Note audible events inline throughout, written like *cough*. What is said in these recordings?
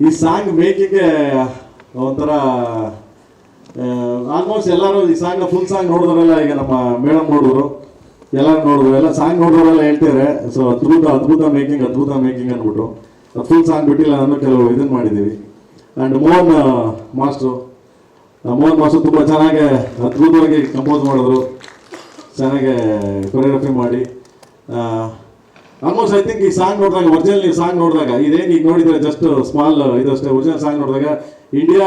ಈ ಸಾಂಗ್ ಮೇಕಿಂಗ್ಗೆ ಒಂಥರ ಆಲ್ಮೋಸ್ಟ್ ಎಲ್ಲರೂ ಈ ಸಾಂಗ್ ಫುಲ್ ಸಾಂಗ್ ನೋಡಿದ್ರಲ್ಲ ಈಗ ನಮ್ಮ ಮೇಡಮ್ ನೋಡಿದ್ರು ಎಲ್ಲರೂ ನೋಡಿದ್ರು. ಎಲ್ಲ ಸಾಂಗ್ ನೋಡಿದ್ರೆಲ್ಲ ಹೇಳ್ತಾರೆ ಸೊ ಅದ್ಭುತ ಅದ್ಭುತ ಮೇಕಿಂಗ್ ಅದ್ಭುತ ಮೇಕಿಂಗ್ ಅಂದ್ಬಿಟ್ಟು. ಅದು ಫುಲ್ ಸಾಂಗ್ ಬಿಟ್ಟಿಲ್ಲ. ನಾನು ಕೆಲವು ಇದನ್ನು ಮಾಡಿದ್ದೀವಿ and Mohan master. Mohan master ತುಂಬ ಚೆನ್ನಾಗಿ ಅದ್ಭುತವಾಗಿ ಕಂಪೋಸ್ ಮಾಡಿದ್ರು. ಚೆನ್ನಾಗಿ ಕೊರಿಯೋಗ್ರಫಿ ಮಾಡಿ. ಆಲ್ಮೋಸ್ಟ್ ಐ ಥಿಂಕ್ ಈ ಸಾಂಗ್ ನೋಡಿದಾಗ ಒರಿಜಿನಲ್ ಈ ಸಾಂಗ್ ನೋಡಿದಾಗ ಇದೇನು ಈಗ ನೋಡಿದ್ರೆ ಜಸ್ಟ್ ಸ್ಮಾಲ್ ಇದಷ್ಟೇ ಒರಿಜಿನಲ್ ಸಾಂಗ್ ನೋಡಿದಾಗ ಇಂಡಿಯಾ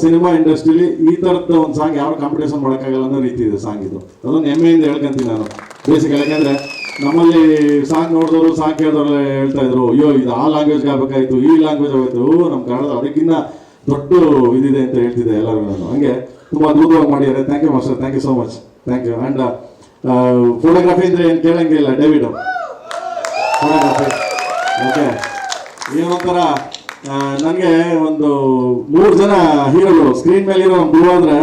ಸಿನಿಮಾ ಇಂಡಸ್ಟ್ರಿಲಿ ಈ ಥರದ ಒಂದು ಸಾಂಗ್ ಯಾವ ಕಾಂಪಿಟೇಷನ್ ಮಾಡೋಕ್ಕಾಗಲ್ಲ ಅನ್ನೋ ರೀತಿ ಇದೆ ಸಾಂಗ್ ಇದು. ಅದೊಂದು ಹೆಮ್ಮೆಯಿಂದ ಹೇಳ್ಕೊಂತೀನಿ ನಾನು. ಬೇಸಿಕ್ ಯಾಕಂದ್ರೆ ನಮ್ಮಲ್ಲಿ ಸಾಂಗ್ ನೋಡಿದವರು ಸಾಂಗ್ ಕೇಳಿದವರು ಹೇಳ್ತಾ ಇದ್ರು, ಅಯ್ಯೋ, ಇದು ಆ ಲ್ಯಾಂಗ್ವೇಜ್ಗೆ ಆಗಬೇಕಾಯ್ತು, ಈ ಲ್ಯಾಂಗ್ವೇಜ್ ಆಗೋಯ್ತು ನಮ್ಮ ಕನ್ನಡ ಅದಕ್ಕಿಂತ ದೊಡ್ಡ ಇದಿದೆ ಅಂತ ಹೇಳ್ತಿದ್ದೆ ಎಲ್ಲರೂ ನಾನು. ಹಂಗೆ ತುಂಬ ಅದ್ಭುತವಾಗಿ ಮಾಡಿದ್ದಾರೆ. Thank you master thank you so much thank you and photography ಅಂದರೆ ಏನು ಕೇಳಂಗಿಲ್ಲ. David okay. ಒಂಥರ ನನಗೆ ಒಂದು ಮೂರು ಜನ ಹೀರೋಗಳು ಸ್ಕ್ರೀನ್ ಮೇಲೆ ಇರೋ ಒಂದು ಗುರು ಅಂದರೆ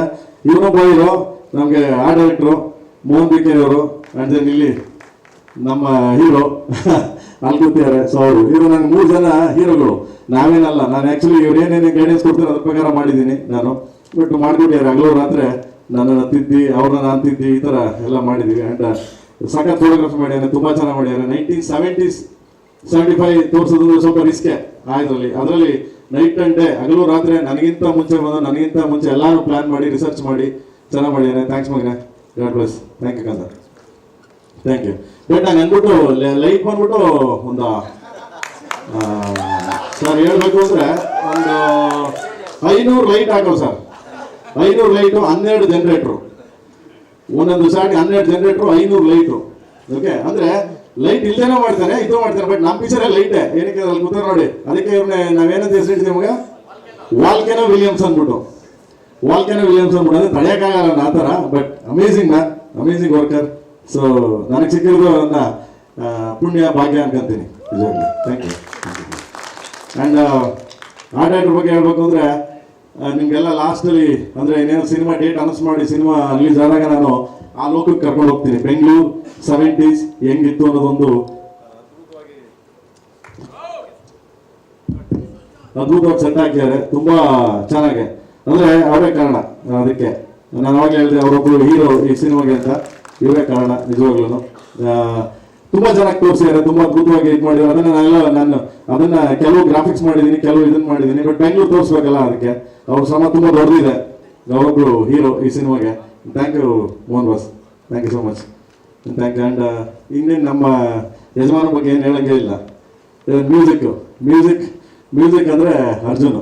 ಇವನೊಬ್ಬ ಹೀರೋ ನಮಗೆ ಆ ಡೈರೆಕ್ಟ್ರು ಮೋಹನ್ ಬಿ ಅವರು ಆ್ಯಂಡ್ ದೆನ್ ಇಲ್ಲಿ ನಮ್ಮ ಹೀರೋ ಅಲ್ಲಿ ಕೂತಿದ್ದಾರೆ ಸೊ ಅವರು, ಇವರು ನನಗೆ ಮೂರು ಜನ ಹೀರೋಗಳು. ನಾವೇನಲ್ಲ, ನಾನು ಆ್ಯಕ್ಚುಲಿ ಇವ್ರು ಏನೇನು ಗೈಡೆನ್ಸ್ ಕೊಡ್ತಾರೆ ಅದ್ರ ಪ್ರಕಾರ ಮಾಡಿದ್ದೀನಿ ನಾನು. ಬಟ್ ಮಾಡ್ಕೊಟ್ಟಿದ್ದಾರೆ ಹಗಲು ರಾತ್ರಿ ನನ್ನನ್ನು ತಿದ್ದಿ, ಅವ್ರನ್ನ ನಾನು ತಿದ್ದಿ, ಈ ಥರ ಎಲ್ಲ ಮಾಡಿದ್ದೀವಿ ಆ್ಯಂಡ್ ಸಖತ್ ಫೋಟೋಗ್ರಫಿ ಮಾಡ್ಯಾನೆ, ತುಂಬ ಚೆನ್ನಾಗಿ ಮಾಡ್ಯಾನೆ. ನೈನ್ಟೀನ್ ಸೆವೆಂಟೀಸ್ ಸೆವೆಂಟಿ ಫೈವ್ ತೋರಿಸೋದು ಸ್ವಲ್ಪ ರಿಸ್ಕೆ ಆಯ್ತಲ್ಲಿ ಅದರಲ್ಲಿ ನೈಟ್ ಅಂಡ್ ಡೇ ಹಗಲು ರಾತ್ರಿ, ನನಗಿಂತ ಮುಂಚೆ ಬಂದು, ನನಗಿಂತ ಮುಂಚೆ ಎಲ್ಲರೂ ಪ್ಲಾನ್ ಮಾಡಿ ರಿಸರ್ಚ್ ಮಾಡಿ, ಚೆನ್ನಾಗಿ ಮಾಡ್ಯಾನೆ. ಥ್ಯಾಂಕ್ಸ್ ಮಗನೆ. ಗಾಡ್ ಬ್ಲೆಸ್ ಥ್ಯಾಂಕ್ ಯು ಕಂದ ಥ್ಯಾಂಕ್ ಯು ಬಟ್ ನಾನು ಅಂದ್ಬಿಟ್ಟು ಲೈಟ್ ಬಂದ್ಬಿಟ್ಟು, ಒಂದು ಸರ್ ಹೇಳ್ಬೇಕು ಅಂದ್ರೆ, ಒಂದು ಐನೂರು ಲೈಟ್ ಹಾಕೋ ಸರ್ ಐನೂರು ಲೈಟು ಹನ್ನೆರಡು ಜನರೇಟ್ರು ಒಂದೊಂದು ಸಾಟಿ ಹನ್ನೆರಡು ಜನರೇಟ್ರು ಐನೂರು ಲೈಟು ಓಕೆ ಅಂದ್ರೆ ಲೈಟ್ ಇಲ್ಲದೇನೋ ಮಾಡ್ತಾರೆ ಇದು ಮಾಡ್ತಾರೆ ಬಟ್ ನಮ್ಮ ಪಿಕ್ಚರ್ ಲೈಟೇ ಏನಕ್ಕೆ ಅಲ್ಲಿ ಕೂತ ನೋಡಿ? ಅದಕ್ಕೆ ಇವ್ರನ್ನ ನಾವೇನಂತ ಹೆಸರಿಟ್ಟಿದ್ದೀವಿ ನಮಗೆ? ವಾಲ್ಕೆನೋ ವಿಲಿಯಮ್ಸ್ ಅಂದ್ಬಿಟ್ಟು. ವಾಲ್ಕೆನೋ ವಿಲಿಯಮ್ಸ್ ಅಂದ್ಬಿಟ್ಟು. ಅಂದರೆ ತಡೆಯೋಕ್ಕಾಗಲ್ಲ ಆ ಥರ but amazing man amazing worker so ನನಗೆ ಸಿಕ್ಕಿರೋದು ನನ್ನ ಪುಣ್ಯ, ಭಾಗ್ಯ ಅನ್ಕೊಂತೀನಿ. ನಿಜವಾಗ್ಲೂ. Thank you and art director ಬಗ್ಗೆ ಹೇಳ್ಬೇಕು ಅಂದರೆ ನಿಮಗೆಲ್ಲ ಲಾಸ್ಟಲ್ಲಿ ಅಂದರೆ ಇನ್ನೇನು ಸಿನಿಮಾ ಡೇಟ್ ಅನೌನ್ಸ್ ಮಾಡಿ ಸಿನಿಮಾ ರಿಲೀಸ್ ಆದಾಗ ನಾನು ಆ ಲೋಕಕ್ಕೆ ಕರ್ಕೊಂಡು ಹೋಗ್ತೀನಿ. ಬೆಂಗಳೂರು ಸೆವೆಂಟೀಸ್ ಹೆಂಗಿತ್ತು ಅನ್ನೋದೊಂದು ಅದ್ಭುತವಾಗಿ ಸೆಟ್ ಹಾಕಿದ್ದಾರೆ. ತುಂಬಾ ಚೆನ್ನಾಗಿ. ಅಂದ್ರೆ ಅವರೇ ಕಾರಣ, ಅದಕ್ಕೆ. ನಾನು ಅವಾಗಲೇ ಹೇಳಿದೆ ಅವರೊಬ್ಬರು ಹೀರೋ ಈ ಸಿನಿಮಾಗೆ ಅಂತ. ಇವರೇ ಕಾರಣ ನಿಜವಾಗ್ಲೂ ತುಂಬಾ ಚೆನ್ನಾಗಿ ತೋರಿಸಿದ್ದಾರೆ ತುಂಬಾ ಅದ್ಭುತವಾಗಿ ಇದು ಮಾಡಿದ್ದಾರೆ. ಅದನ್ನ ನಾನೆಲ್ಲ ನಾನು ಅದನ್ನ ಕೆಲವು ಗ್ರಾಫಿಕ್ಸ್ ಮಾಡಿದ್ದೀನಿ, ಕೆಲವು ಇದನ್ನ ಮಾಡಿದ್ದೀನಿ ಬಟ್ ಬೆಂಗಳೂರು ತೋರಿಸ್ಬೇಕಲ್ಲ ಅದಕ್ಕೆ. ಅವ್ರ ಶ್ರಮ ತುಂಬಾ ದೊಡ್ಡದಿದೆ. ಅವರೊಬ್ರು ಹೀರೋ ಈ ಸಿನಿಮಾಗೆ. Thank you Mohan boss. Thank you so much thank and ಇನ್ನೇನು ನಮ್ಮ ಯಜಮಾನ ಬಗ್ಗೆ ಏನು ಹೇಳಂಗೆ ಇಲ್ಲ. ಮ್ಯೂಸಿಕ್ ಮ್ಯೂಸಿಕ್ ಮ್ಯೂಸಿಕ್ ಅಂದರೆ ಅರ್ಜುನ್.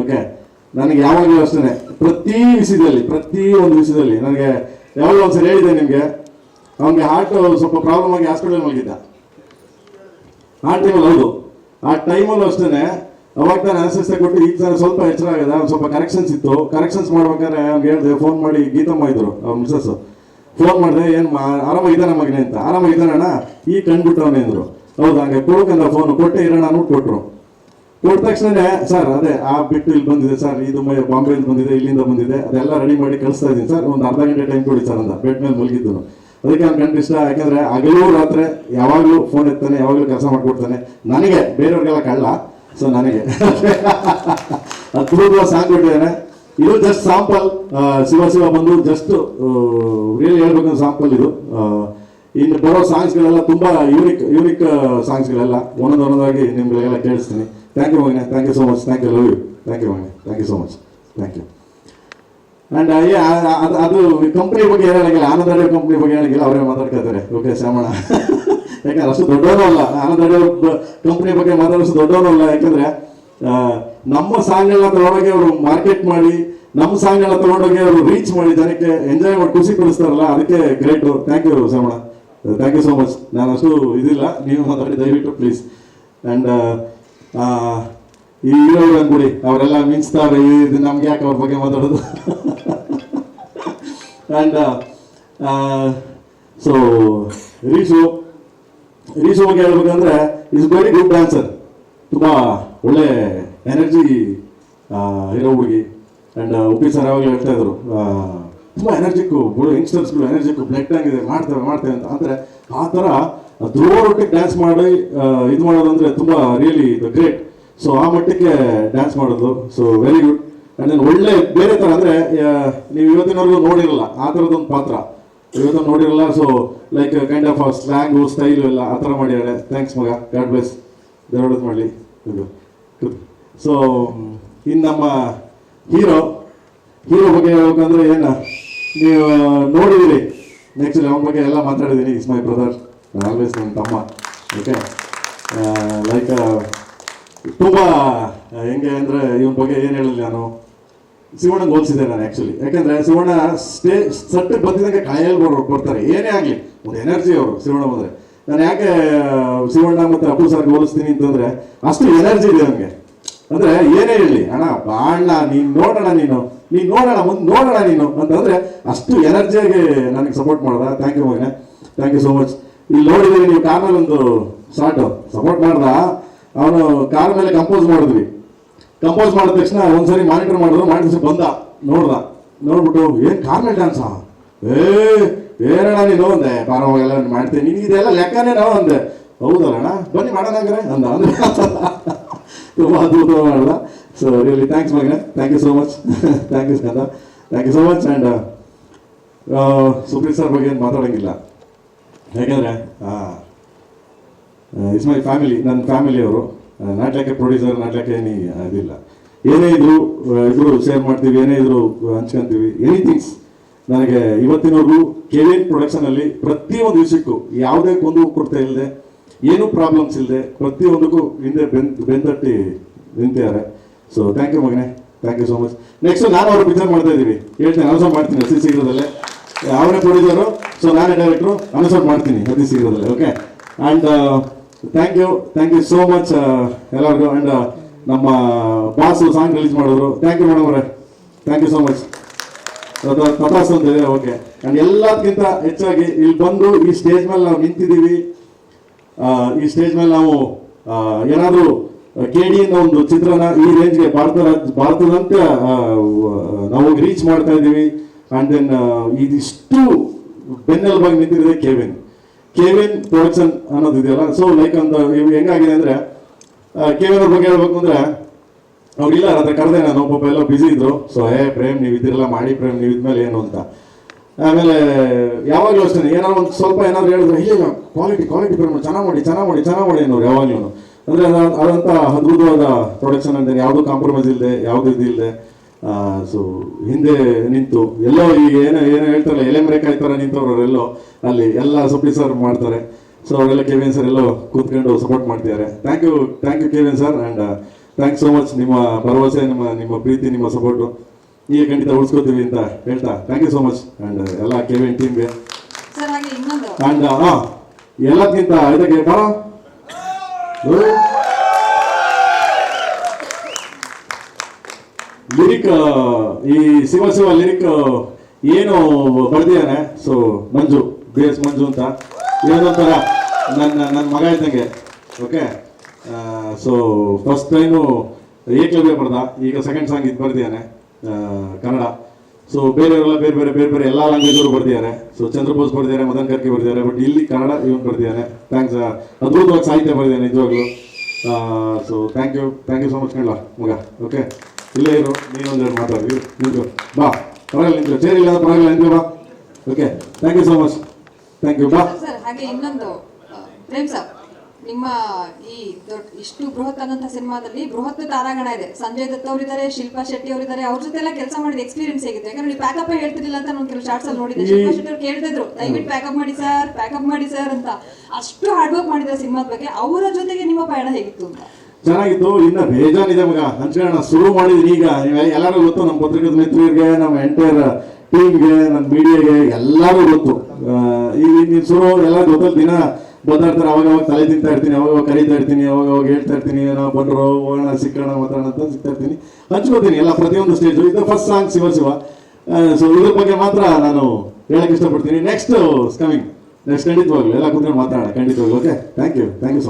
ಓಕೆ ನನಗೆ ಯಾವಾಗಲೂ ಅಷ್ಟೇ ಪ್ರತಿ ವಿಷಯದಲ್ಲಿ, ಪ್ರತಿ ಒಂದು ವಿಷಯದಲ್ಲಿ ನನಗೆ ಯಾವಾಗಲೂ ಒಂದ್ಸರಿ ಹೇಳಿದೆ ನಿಮಗೆ. ಅವನಿಗೆ ಹಾರ್ಟ್ ಸ್ವಲ್ಪ ಪ್ರಾಬ್ಲಮ್ ಆಗಿ ಹಾಸ್ಪಿಟಲ್ ಮಲಗಿದ್ದ. ಆ ಟೈಮಲ್ಲಿ ಹೌದು. ಆ ಟೈಮಲ್ಲೂ ಅಷ್ಟೇ ಅವಾಗ ತಾನು ಅನಸ್ತೆಸ್ತಾ ಕೊಟ್ಟು ಈಗ ತಾನು ಸ್ವಲ್ಪ ಎಚ್ಚರ ಆಗಿದೆ ಅವ್ನು ಸ್ವಲ್ಪ ಕರೆಕ್ಷನ್ಸ್ ಇತ್ತು. ಕರೆಕ್ಷನ್ಸ್ ಮಾಡ್ಬೇಕಾದ್ರೆ ಅವ್ನಿಗೆ ಹೇಳಿದೆ ಫೋನ್ ಮಾಡಿ ಗೀತಮ್ಮ ಇದ್ರು, ಅವ್ನ ಮಿಸಸ್ ಫೋನ್ ಮಾಡಿದೆ, ಏನು ಆರಾಮಾಗಿದ್ದಾನ ಮಗನೇ ಅಂತ. ಆರಾಮಾಗಿದ್ದಾನಣ್ಣ ಈ ಕಂಡುಬಿಟ್ಟವನೇ ಅಂದ್ರು. ಹೌದು, ಹಂಗೆ ಕೊಡೋಕಂದ ಫೋನ್ ಕೊಟ್ಟೆ ಇರೋಣ ಅನ್ಬಿಟ್ಟು ಕೊಟ್ರು. ಕೊಟ್ಟ ತಕ್ಷಣನೇ, ಸರ್, ಅದೇ, ಆ ಬಿಟ್ಟು ಇಲ್ಲಿ ಬಂದಿದೆ, ಸರ್, ಇದು ಬಾಂಬೆ ಬಾಂಬೆಯಿಂದ ಬಂದಿದೆ, ಇಲ್ಲಿಂದ ಬಂದಿದೆ, ಅದೆಲ್ಲ ರೆಡಿ ಮಾಡಿ ಕಳಿಸ್ತಾ ಇದ್ದೀನಿ, ಸರ್, ಒಂದು ಅರ್ಧ ಗಂಟೆ ಟೈಮ್ ಕೊಡಿ, ಸರ್, ಅಂತ. ಬೆಡ್ ಮೇಲೆ ಮಲಗಿದ್ದು ಅದಕ್ಕೆ ನಾನು ಕಂಡು ಇಷ್ಟ ಯಾಕಂದ್ರೆ ಹಗಲೂ ರಾತ್ರಿ ಯಾವಾಗಲೂ ಫೋನ್ ಎತ್ತಾನೆ, ಯಾವಾಗಲೂ ಕೆಲಸ ಮಾಡ್ಕೊಡ್ತಾನೆ. ನನಗೆ, ಬೇರೆಯವ್ರಿಗೆಲ್ಲ ಕಳ್ಳ ಸೊ ನನಗೆ. *laughs* ಅದ್ಭುತವಾಗಿ ಸಾಂಗ್ ಕೊಟ್ಟಿದ್ದಾನೆ ಇದು ಜಸ್ಟ್ ಸಾಂಪಲ್ ಶಿವ ಶಿವ ಬಂದು ಜಸ್ಟ್ ರಿಯಲ್ ಹೇಳ್ಬೇಕಂದ್ರೆ ಸಾಂಪಲ್ ಇದು. ಇನ್ನು ಬರೋ ಸಾಂಗ್ಸ್ಗಳೆಲ್ಲ ತುಂಬಾ ಯೂನಿಕ್ ಯೂನಿಕ್ ಸಾಂಗ್ಸ್ಗಳೆಲ್ಲ ಒಂದೊಂದು ಒಂದೊಂದಾಗಿ ನಿಮಗೆಲ್ಲ ಕೇಳಿಸ್ತೀನಿ. Thank you Magane. Thank you so much thank you love you thank you Magane. Thank you so much thank you and ಅದು ಅದು ಕಂಪ್ನಿ ಬಗ್ಗೆ ಹೇಳಂಗಿಲ್ಲ ಆನಂದ ಕಂಪ್ನಿ ಬಗ್ಗೆ ಹೇಳಂಗಿಲ್ಲ ಅವರೇ ಮಾತಾಡ್ಕೊತಾರೆ ಓಕೆ ಶ್ರಮಣ *laughs* ಯಾಕಂದ್ರೆ ಅಷ್ಟು ದೊಡ್ಡವನು ಅಲ್ಲ ಆನಂದ ಕಂಪ್ನಿ ಬಗ್ಗೆ ಮಾತಾಡೋಷ್ಟು ದೊಡ್ಡವನು ಅಲ್ಲ, ಯಾಕಂದ್ರೆ ನಮ್ಮ ಸಾಂಗ್ಗಳನ್ನ ತಗೊಂಡೋಗಿ ಅವರು ಮಾರ್ಕೆಟ್ ಮಾಡಿ, ನಮ್ಮ ಸಾಂಗ್ಗಳನ್ನ ತಗೊಂಡೋಗಿ ಅವರು ರೀಚ್ ಮಾಡಿ, ಜನಕ್ಕೆ ಎಂಜಾಯ್ ಮಾಡಿ, ಖುಷಿ ಕೊಡಿಸ್ತಾರಲ್ಲ, ಅದಕ್ಕೆ great thank you Shramana thank you so much ನಾನು ಅಷ್ಟು ಇದಿಲ್ಲ, ನೀವು ಮಾತಾಡಿ, ದಯವಿಟ್ಟು ಪ್ಲೀಸ್ ಆ್ಯಂಡ್ ಈ ಹೀರೋ ಅಂದ್ಬಿಡಿ ಅವರೆಲ್ಲ ಮಿಂಚ್ತಾರೆ ನಮ್ಗೆ ಯಾಕೆ ಅವ್ರ ಬಗ್ಗೆ ಮಾತಾಡೋದು? *laughs* ಆ್ಯಂಡ್ ಸೊ ರೀಸು ರೀಸು ಬಗ್ಗೆ ಹೇಳ್ಬೇಕಂದ್ರೆ ಇಸ್ ವೆರಿ ಗುಡ್ ಡ್ಯಾನ್ಸರ್ ತುಂಬ ಒಳ್ಳೆ ಎನರ್ಜಿ ಇರೋ ಹುಡುಗಿ. ಆ್ಯಂಡ್ ಉಪ್ಪಿ ಸರ್ ಯಾವಾಗಲೂ ಹೇಳ್ತಾ ಇದ್ರು. ತುಂಬ ಎನರ್ಜಿಕ್ಕು ಯಂಗ್ಸ್ಟರ್ಸ್ಗಳು ಎನರ್ಜಿಕ್ಕು ಬ್ಲಡ್ ಟ್ಯಾಂಕ್ ಮಾಡ್ತೇವೆ ಮಾಡ್ತೇವೆ ಅಂತ. ಅಂದರೆ ಆ ಥರ ಧ್ರುವ ರೊಟ್ಟಿಗೆ ಡ್ಯಾನ್ಸ್ ಮಾಡಿ ಇದು ಮಾಡೋದಂದ್ರೆ ತುಂಬ ರಿಯಲಿ ದ ಗ್ರೇಟ್ ಸೊ ಆ ಮಟ್ಟಕ್ಕೆ ಡ್ಯಾನ್ಸ್ ಮಾಡೋದು ಸೊ ವೆರಿ ಗುಡ್ ದೆನ್ ಒಳ್ಳೆ ಬೇರೆ ಥರ ಅಂದರೆ ನೀವು ಇವತ್ತಿನವರೆಗೂ ನೋಡಿರಲ್ಲ, ಆ ಥರದ್ದೊಂದು ಪಾತ್ರ. ಇವತ್ತು ನೋಡಿರಲ್ಲ so like kind of slang style ಎಲ್ಲ ಆ ಥರ ಮಾಡಿದ್ದಾರೆ ಥ್ಯಾಂಕ್ಸ್ ಮಗ. ಗಾಡ್ ಬ್ಲೆಸ್ ದೇವರದ್ದು ಮಾಡಲಿ. ಇದು ಸೊ ಇನ್ನು ನಮ್ಮ ಹೀರೋ ಹೀರೋ ಬಗ್ಗೆ ಹೇಳ್ಬೇಕಂದ್ರೆ ಏನು, ನೀವು ನೋಡಿದಿರಿ. ನೆಕ್ಸ್ಟ್ ಅವನ ಬಗ್ಗೆ ಎಲ್ಲ ಮಾತಾಡಿದ್ದೀನಿ ಇಸ್ ಮೈ ಬ್ರದರ್ ಆಲ್ವೇಸ್ ನನ್ನ ತಮ್ಮ. ಓಕೆ ಲೈಕ್ ತುಂಬ ಹೆಂಗೆ ಅಂದರೆ ಇವನ ಬಗ್ಗೆ ಏನು ಹೇಳಿಲ್ಲ ನಾನು? ಶಿವಣ್ಣಗೆ ಹೋಲಿಸಿದೆ ನಾನು ಆ್ಯಕ್ಚುಲಿ ಯಾಕಂದ್ರೆ ಶಿವಣ್ಣ ಸ್ಟೇ ಸಟ್ಟಿಗೆ ಬಂದಿದ್ದಂಗೆ ಕಾಯಲ್ಲಿ ಬರೋ ಬರ್ತಾರೆ. ಏನೇ ಆಗಲಿ, ಒಂದು ಎನರ್ಜಿ ಅವರು ಶಿವಣ್ಣ ಬಂದರೆ. ನಾನು ಯಾಕೆ ಶಿವಣ್ಣ ಮತ್ತು ಅಪ್ಪು ಸರ್ಗೆ ಹೋಲಿಸ್ತೀನಿ ಅಂತಂದ್ರೆ, ಅಷ್ಟು ಎನರ್ಜಿ ಇದೆ ನನಗೆ. ಅಂದ್ರೆ ಏನೇ ಹೇಳಿ ಅಣ್ಣ, ಬಾಣ್ಣ, ನೀನು ನೋಡೋಣ ನೀನು. ನೀನು ನೋಡೋಣ ಮುಂದೆ ನೋಡೋಣ ನೀನು. ಅಂತಂದ್ರೆ ಅಷ್ಟು ಎನರ್ಜಿಯಾಗಿ ನನಗೆ ಸಪೋರ್ಟ್ ಮಾಡ್ದ. ಥ್ಯಾಂಕ್ ಯು ಮಗನೆ ಥ್ಯಾಂಕ್ ಯು ಸೋ ಮಚ್ ಇಲ್ಲಿ ನೋಡಿದ್ರೆ ನೀವು ಕಾರ್ ಒಂದು ಶಾರ್ಟು ಸಪೋರ್ಟ್ ಮಾಡ್ದ. ಅವನು ಕಾರ್ ಮೇಲೆ ಕಂಪೋಸ್ ಮಾಡಿದ್ವಿ. ಕಂಪೋಸ್ ಮಾಡಿದ ತಕ್ಷಣ ಒಂದ್ಸರಿ ಮಾನಿಟರ್ ಮಾಡಿದ್ರು ಮಾಡಿದ ಬಂದ. ನೋಡ್ದ. ನೋಡ್ಬಿಟ್ಟು, ಏನ್ ಕಾರ್ಮೆಲ್ ಡ್ಯಾನ್ಸಾ ಏ, ಏನಣ್ಣ ನೀನು ಅಂದೆ. ಪಾರವಾಗೆಲ್ಲ ಮಾಡ್ತೀನಿ. ನೀನು ಇದೆಲ್ಲ ಲೆಕ್ಕನೇ ನಾವು ಅಂದೆ. ಹೌದಲ್ಲಣ್ಣ? ಬನ್ನಿ ಮಾಡೋಣ ಅಂದ್ರೆ ಅಂದ. ಅಂದ್ರೆ ತುಂಬ ಅದ್ಭುತ ಮಾಡ್ದ. So really thanks Magane. Thank you so much thank you Skanda thank you so much and Supreeth sir ಬಗ್ಗೆ ಏನು ಮಾತಾಡೋಂಗಿಲ್ಲ. ಯಾಕಂದರೆ ಇಟ್ಸ್ ಮೈ ಫ್ಯಾಮಿಲಿ ನನ್ನ ಫ್ಯಾಮಿಲಿಯವರು ನಾಟ್ ಲೈಕ್ ಎ ಪ್ರೊಡ್ಯೂಸರ್ ನಾಟಕ ಲೈಕ್ ಅದಿಲ್ಲ. ಏನೇ ಇದ್ರು ಇದ್ರೂ ಶೇರ್ ಮಾಡ್ತೀವಿ, ಏನೇ ಇದ್ರು ಹಂಚ್ಕೊಂತೀವಿ. ಎನಿಥಿಂಗ್ಸ್ ನನಗೆ ಇವತ್ತಿನವರೆಗೂ ಪ್ರೊಡಕ್ಷನ್ ಪ್ರೊಡಕ್ಷನಲ್ಲಿ ಪ್ರತಿಯೊಂದು ವಿಷಯಕ್ಕೂ ಯಾವುದೇ ಕೊಂದು ಕೊಡ್ತಾ ಇಲ್ಲದೆ, ಏನೂ ಪ್ರಾಬ್ಲಮ್ಸ್ ಇಲ್ಲದೆ, ಪ್ರತಿಯೊಂದಕ್ಕೂ ಹಿಂದೆ ಬೆನ್ ನಿಂತಿದ್ದಾರೆ. So thank you Magane. Thank you so much next ನಾನು ಅವ್ರ ಪಿಕ್ಚರ್ ಮಾಡ್ತಾ ಇದ್ದೀವಿ. ಹೇಳ್ತೇನೆ ಅನೌನ್ಸ್ ಮಾಡ್ತೀನಿ ಅತಿ ಶೀಘ್ರದಲ್ಲೇ. ಅವರೇ ಪ್ರೊಡ್ಯೂಸರು ಸೊ ನಾನೇ ಡೈರೆಕ್ಟ್ರು ಅನೌನ್ಸ್ ಮಾಡ್ತೀನಿ ಅತಿ ಶೀಘ್ರದಲ್ಲೇ okay and thank you thank you so much ಎಲ್ಲರಿಗೂ. ಆ್ಯಂಡ್ ನಮ್ಮ ಬಾಸು ಸಾಂಗ್ ರಿಲೀಸ್ ಮಾಡಿದ್ರು. ಥ್ಯಾಂಕ್ ಯು ಮೇಡಮ್ ಅವರೇ. Thank you so much Tapas ಅಂತ ಇದೆ ಓಕೆ ಆ್ಯಂಡ್ ಎಲ್ಲದಕ್ಕಿಂತ ಹೆಚ್ಚಾಗಿ ಇಲ್ಲಿ ಬಂದು ಈ ಸ್ಟೇಜ್ ಮೇಲೆ ನಾವು ನಿಂತಿದ್ದೀವಿ. ಈ ಸ್ಟೇಜ್ ಮೇಲೆ ನಾವು ಏನಾದರೂ ಕೆ ಡಿ ಅನ್ನೋ ಒಂದು ಚಿತ್ರನ ಈ ರೇಂಜ್ಗೆ ಭಾರತ ರಾಜ್- ಭಾರತದಂತೆ ನಾವು ರೀಚ್ ಮಾಡ್ತಾ ಇದ್ದೀವಿ. ಆ್ಯಂಡ್ ದೆನ್ ಇದಿಷ್ಟು ಬೆನ್ನೆಲುಬಾಗಿ ನಿಂತಿದೆ ಕೆವಿನ್ ಪ್ರೊಡಕ್ಷನ್ ಅನ್ನೋದು ಇದೆಯಲ್ಲ? ಸೊ ಲೈಕ್ ಅಂತ ಹೆಂಗಾಗಿದೆ ಅಂದ್ರೆ ಕೆವಿನ್ ಅವ್ರ ಬಗ್ಗೆ ಹೇಳ್ಬೇಕು ಅಂದ್ರೆ ಅವ್ರಿಲ್ಲ ಅದ್ರ ಕರೆದೆ ನಾನು, ಪಾಪ ಎಲ್ಲ ಬಿಸಿ ಇದ್ರು. ಸೊ ಹೇ ಪ್ರೇಮ್, ನೀವು ಇದ್ರಲ್ಲ ಮಾಡಿ ಪ್ರೇಮ್, ನೀವು ಇದ್ಮೇಲೆ ಏನು ಅಂತ. ಆಮೇಲೆ, ಯಾವಾಗಲೂ ಅಷ್ಟೇ ಏನಾದ್ರು ಒಂದು ಸ್ವಲ್ಪ ಏನಾದ್ರು ಹೇಳಿದ್ರೆ, ಇಲ್ಲ ಕ್ವಾಲಿಟಿ ಕ್ವಾಲಿಟಿ ಪ್ರೇಮ್, ಚೆನ್ನಾಗಿ ಮಾಡಿ ಚೆನ್ನಾಗಿ ಮಾಡಿ ಚೆನ್ನಾಗಿ ಮಾಡಿ ಅನ್ನೋರು ಯಾವಾಗಲೂ ಅಂದ್ರೆ ಅದ- ಅದಂತ ಅದ್ಭುತವಾದ ಪ್ರೊಡಕ್ಷನ್ ಅಂದ್ರೆ, ಯಾವುದೂ ಕಾಂಪ್ರಮೈಸ್ ಇಲ್ಲದೆ ಯಾವುದೂ ಇದಿಲ್ಲದೆ ಸೊ ಹಿಂದೆ ನಿಂತು ಎಲ್ಲೋ ಈಗ ಏನೋ ಏನೋ ಹೇಳ್ತಾರಲ್ಲ ಎಲೆ ಮರೆ ಕಾಯ್ತಾರೆ ಅಲ್ಲಿ ಎಲ್ಲ ಸುಪ್ರಿ ಸರ್ ಮಾಡ್ತಾರೆ. ಸೊ ಅವರೆಲ್ಲ ಕೆವಿನ್ ಸರ್ ಎಲ್ಲೋ ಕೂತ್ಕೊಂಡು ಸಪೋರ್ಟ್ ಮಾಡ್ತಿದ್ದಾರೆ. Thank you thank you Kevin sir and thanks so much ನಿಮ್ಮ ಭರವಸೆ ನಿಮ್ಮ ನಿಮ್ಮ ಪ್ರೀತಿ ನಿಮ್ಮ ಸಪೋರ್ಟು ಈಗ ಖಂಡಿತ ಉಳಿಸ್ಕೋತೀವಿ ಅಂತ ಹೇಳ್ತಾ thank you so much and ಎಲ್ಲ ಕೆವಿನ್ ಟೀಮ್ಗೆ ಸರ್ ಹಾಗೆ ಇನ್ನೊಂದು. ಆ್ಯಂಡ್ ಹಾಂ ಎಲ್ಲಕ್ಕಿಂತ ಇದಕ್ಕೆ ಬರ. ಲಿರಿಕ್ ಈ ಶಿವ ಶಿವ ಲಿರಿಕ್ ಏನು ಬರ್ದಿದ್ದಾನೆ ಸೊ ಮಂಜು ಬಿ ಮಂಜು ಅಂತ. ಏನೊಂಥರ ನನ್ನ ನನ್ನ ಮಗ ಇದ್ದಂಗೆ. Okay so first time Ekalavya ಬರ್ದ ಈಗ ಸೆಕೆಂಡ್ ಸಾಂಗ್ ಇದು ಬರ್ದಿದ್ದಾನೆ ಕನ್ನಡ. ಸೊ ಬೇರೆಯವರೆಲ್ಲ ಬೇರೆ ಬೇರೆ ಬೇರೆ ಬೇರೆ ಎಲ್ಲ ಲ್ಯಾಂಗ್ವೇಜ್ ಬರ್ದಿದ್ದಾರೆ ಸೊ ಚಂದ್ರಬೋಸ್ ಬರ್ದಿದ್ದಾರೆ ಮದನ್ ಕರ್ಕಿ ಬರ್ದಿದ್ದಾರೆ ಬಟ್ ಇಲ್ಲಿ ಕನ್ನಡ ಇವನು ಬರ್ದಿದ್ದಾನೆ ಥ್ಯಾಂಕ್ಸ್ ಅದ್ಭುತವಾಗಿ ಸಾಹಿತ್ಯ ಬರ್ದಿದ್ದಾನೆ ನಿಜವಾಗ್ಲು. So thank you thank you so much ಕಣ್ಲ, ಮಗ. ಓಕೆ ಇಲ್ಲೇ ಇರು, ನೀನು ಒಂದೆರಡು ಮಾತಾಡಿ ನಿಂತು ಬಾ. ಪರವಾಗಿಲ್ಲ ನಿಂತು ಚೇರ್ ಇಲ್ಲ ಪರವಾಗಿಲ್ಲ ನಿಂತು ಬಾ. Okay thank you so much thank you ಬಾ. ಸರ್, ಹಾಗೆ ಇನ್ನೊಂದು ಪ್ರೇಮ್ ಸರ್, ನಿಮ್ಮ ಈ ದೊಡ್ಡ, ಇಷ್ಟು ಬೃಹತ್ ಆದಂತಹ ಸಿನಿಮಾದಲ್ಲಿ ಬೃಹತ್ ತಾರಾಗಣ ಇದೆ. ಸಂಜಯ್ ದತ್ ಅವರಿದ್ದಾರೆ, ಶಿಲ್ಪಾ ಶೆಟ್ಟಿ ಅವರಿದ್ದಾರೆ, ಅವ್ರ ಜೊತೆ ಎಲ್ಲ ಕೆಲಸ ಮಾಡಿದ ಎಕ್ಸ್ಪೀರಿಯನ್ಸ್ ಹೇಗಿತ್ತು ಯಾಕಂದ್ರೆ ನೀವು ಪ್ಯಾಕಪ್ ಹೇಳ್ತಿರ್ಲಿಲ್ಲ ಅಂತ ನಾನು ಕೆಲವು ಶಾರ್ಟ್ಸ್ ಅಲ್ಲಿ ನೋಡಿದ್ದೆ. ಶಿಲ್ಪಾ ಶೆಟ್ಟಿ ಅವ್ರು ಕೇಳ್ತಿದ್ರು ದಯವಿಟ್ಟು ಪ್ಯಾಕಪ್ ಮಾಡಿ ಸರ್ ಪ್ಯಾಕಪ್ ಮಾಡಿ ಸರ್ ಅಂತ. ಅಷ್ಟು ಹಾರ್ಡ್ ವರ್ಕ್ ಮಾಡಿದ ಸಿನಿಮಾದ ಬಗ್ಗೆ ಅವರ ಜೊತೆಗೆ ನಿಮ್ಮ ಪಯಣ ಹೇಗಿತ್ತು ಅಂತ. ಚೆನ್ನಾಗಿತ್ತು, ಇನ್ನ ಬೇಜಾನಿದೆ ಮಗ. ಹಂಚ್ಕೊಳ್ಳೋಣ ಶುರು ಮಾಡಿದೀನಿ ಈಗ. ಎಲ್ಲರೂ ಗೊತ್ತು ನಮ್ಮ ಪತ್ರಿಕದ ಮಿತ್ರರಿಗೆ, ನಮ್ಮ ಎಂಟೈರ್ ಟೀಮ್ಗೆ ನಮ್ಮ ಮೀಡಿಯಾಗೆ ಎಲ್ಲರೂ ಗೊತ್ತು. ಈಗ ನೀನು ಶುರು ಎಲ್ಲ ಗೊತ್ತಲ್ಲ ದಿನ ಬಂದಾಡ್ತಾರೆ ಅವಾಗ ಅವಾಗ ತಲೆ ತಿಂತಾ ಇರ್ತೀನಿ ಅವಾಗ ಅವಾಗ ಕರೀತಾ ಇರ್ತೀನಿ ಅವಾಗ ಅವಾಗ ಹೇಳ್ತಾ ಇರ್ತೀನಿ ನಾವು ಬಂದರು, ಹೋಗೋಣ, ಸಿಕ್ಕೋಣ, ಮಾತಾಡೋಣ ಅಂತ ಸಿಗ್ತಾ ಇರ್ತೀನಿ. ಹಂಚ್ಕೋತೀನಿ ಎಲ್ಲ ಪ್ರತಿಯೊಂದು ಸ್ಟೇಜು ಇದು first song Shiva Shiva. So ಇದ್ರ ಬಗ್ಗೆ ಮಾತ್ರ ನಾನು ಹೇಳಕ್ ಇಷ್ಟಪಡ್ತೀನಿ. ನೆಕ್ಸ್ಟ್ ಕಮಿಂಗ್ ನೆಕ್ಸ್ಟ್ ಖಂಡಿತವಾಗ್ಲು. ಎಲ್ಲ ಕುತ್ಕೊಂಡು ಮಾತಾಡೋಣ. ಖಂಡಿತವಾಗ್ಲು okay thank you thank you